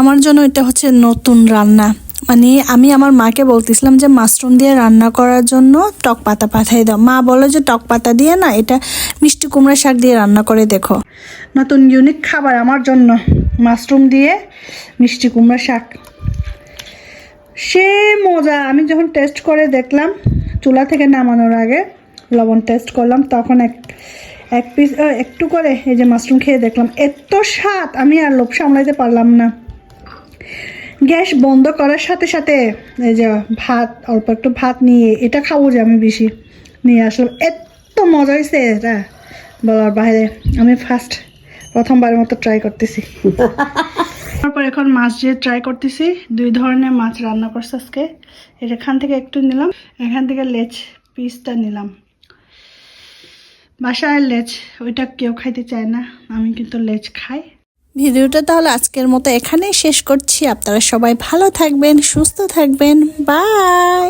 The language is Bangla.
আমার জন্য এটা হচ্ছে নতুন রান্না। মানে আমি আমার মাকে বলতেছিলাম যে মাশরুম দিয়ে রান্না করার জন্য টক পাতা পাঠাই দাও। মা বলে যে টক পাতা দিয়ে না, এটা মিষ্টি কুমড়া শাক দিয়ে রান্না করে দেখো। নতুন ইউনিক খাবার আমার জন্য মাশরুম দিয়ে মিষ্টি কুমড়া শাক। সে মজা। আমি যখন টেস্ট করে দেখলাম, চুলা থেকে নামানোর আগে লবণ টেস্ট করলাম, তখন এক এক পিস একটু করে এই যে মাশরুম খেয়ে দেখলাম, এত স্বাদ। আমি আর লোভ সামলাইতে পারলাম না। গ্যাস বন্ধ করার সাথে সাথে এই যে ভাত, অল্প একটু ভাত নিয়ে, এটা খাব যে আমি বেশি। নিয়ে আসলাম এত মজা হয়েছে এটা বলার বাইরে। আমি ফার্স্ট প্রথমবারের মতো ট্রাই করতেছি। তারপর এখন মাছ দিয়ে ট্রাই করতেছি। দুই ধরনের মাছ রান্না করছে আজকে। এখান থেকে একটু নিলাম, এখান থেকে লেজ পিসটা নিলাম। বাসায় লেজ, ওইটা কেউ খাইতে চায় না, আমি কিন্তু লেজ খাই। ভিডিওটা তাহলে আজকের মতো এখানেই শেষ করছি। আপনারা সবাই ভালো থাকবেন সুস্থ থাকবেন। বাই!